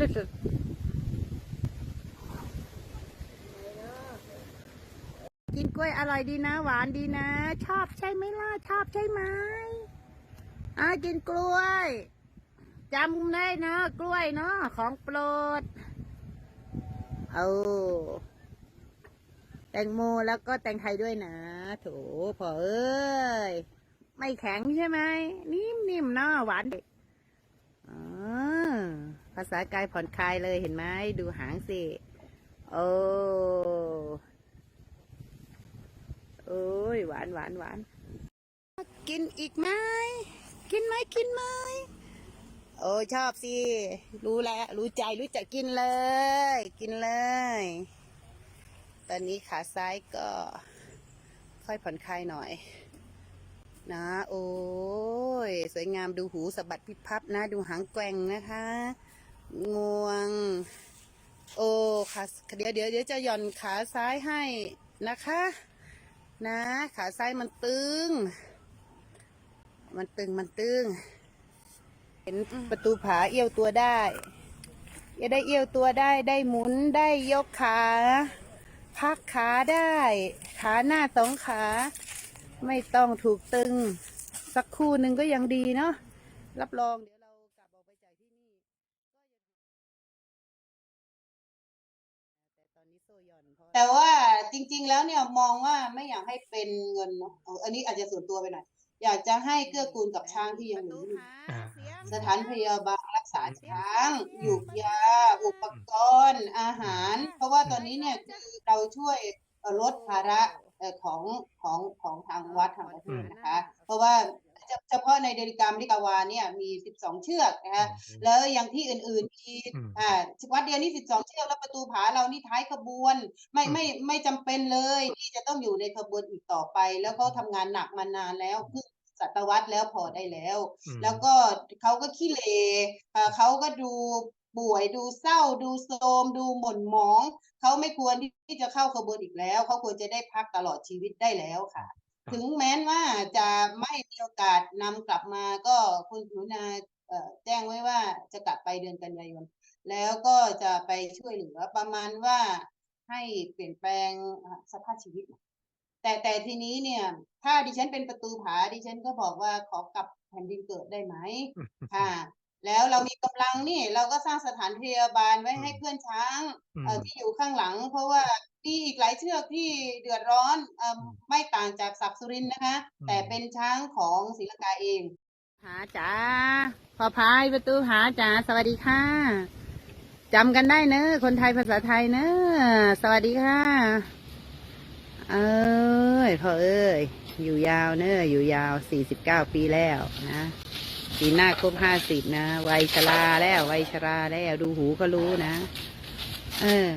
little กินกล้วยอร่อยดีนะหวานดีนะชอบใช่ไหมล่ะชอบใช่ไหมอ่ากินกล้วยจำได้เนาะกล้วยเนาะของโปรดเอาแตงโมแล้วก็แตงไทยด้วยนะโถพอเอ้ย ไม่แข็งใช่ไหมนิ่มๆเนาะหวานด็กอ๋อ ภาษากายผ่อนคลายเลยเห็นไหมดูหางสิ โอ้โอ้ยหวานหวานหวานกินอีกไหมกินไหมกินไหมโอ้ชอบสิ รู้แล้ว รู้ใจรู้จักกินเลย กินเลย ตอนนี้ขาซ้ายก็ ค่อยผ่อนคลายหน่อย นะ โอ้ย สวยงามดูหูสะบัดพิพับนะ ดูหางแกว่งนะคะ งวง โอ้ขาเดี๋ยวเดี๋ยวเดี๋ยวจะหย่อนขาซ้ายให้นะคะ นะ ขาซ้ายมันตึง มันตึงมันตึง เห็นประตูผาเอี้ยวตัวได้เอี้ยวได้เอี้ยวตัวได้ได้หมุนได้ยกขา พักขาได้ ขาหน้าสองขา ไม่ต้องถูกตึง สักครู่หนึ่งก็ยังดีเนาะรับรอง แต่ตอนนี้โซ่หย่อนเพราะแต่ว่าจริง ๆ แล้วเนี่ยมองว่าไม่อยากให้เป็นเงินเนาะเอาอันนี้อาจจะส่วนตัวไปหน่อยอยากจะให้เกื้อกูลกับช้างที่ยังเหลืออยู่อ่าสถานพยาบาลรักษาช้างหยูกยา อุปกรณ์ อาหาร เพราะว่าตอนนี้เนี่ยคือเราช่วยเอ่อลดภาระเอ่อของของของทางวัดทางประเทศนะคะ เพราะว่า เฉพาะในเดลิกรรมลิกาวาเนี่ยมี 12 เชือกนะคะแล้วอย่างที่อื่นๆอีกอืมอ่าวัดเดียวนี่สิบสองเชือกแล้วประตูผาเรานี่ท้ายขบวน ไม่อืมไม่ไม่จำเป็นเลยที่จะต้องอยู่ในขบวนอีกต่อไป แล้วเขาทำงานหนักมานานแล้วครึ่งศตวรรษแล้วพอได้แล้วอืมแล้วก็เขาก็ขี้เหร่เอ่อเขาก็ดูป่วยดูเศร้าดูโทรมดูหม่นหมอง เขาไม่ควรที่จะเข้าขบวนอีกแล้ว เขาควรจะได้พักตลอดชีวิตได้แล้วค่ะ ถึงแม้นว่าจะไม่มีโอกาสนำกลับมาก็คุณหนูนาเอ่อแจ้งไว้ว่าจะกลับไปเดือนกันยายน แล้วก็จะไปช่วยเหลือประมาณว่าให้เปลี่ยนแปลงอะสภาพชีวิต แต่แต่ทีนี้เนี่ย ถ้าดิฉันเป็นประตูผาดิฉันก็บอกว่าขอกลับแผ่นดินเกิดได้ไหมค่ะ แล้วเรามีกำลังนี่เราก็สร้างสถานพยาบาลไว้ให้อืมเพื่อนช้างอืมเอ่อที่อยู่ข้างหลัง เพราะว่า มีอีกหลายเชือกที่เดือดร้อนเอ่ออืมไม่ต่างจากศักดิ์สุรินทร์นะคะอืมแต่เป็นช้างของศรีลังกาเองหาจ๋าพอพายประตูหาจ๋าสวัสดีค่ะจำกันได้เนอะคนไทยภาษาไทยเนอะสวัสดีค่ะ เอ้ยพ่อเอ้ยอยู่ยาวเนอะอยู่ยาวสี่สิบเก้าปีแล้วนะปีหน้าครบห้าสิบนะวัยชราแล้ววัยชราแล้วดูหูก็รู้นะ เออ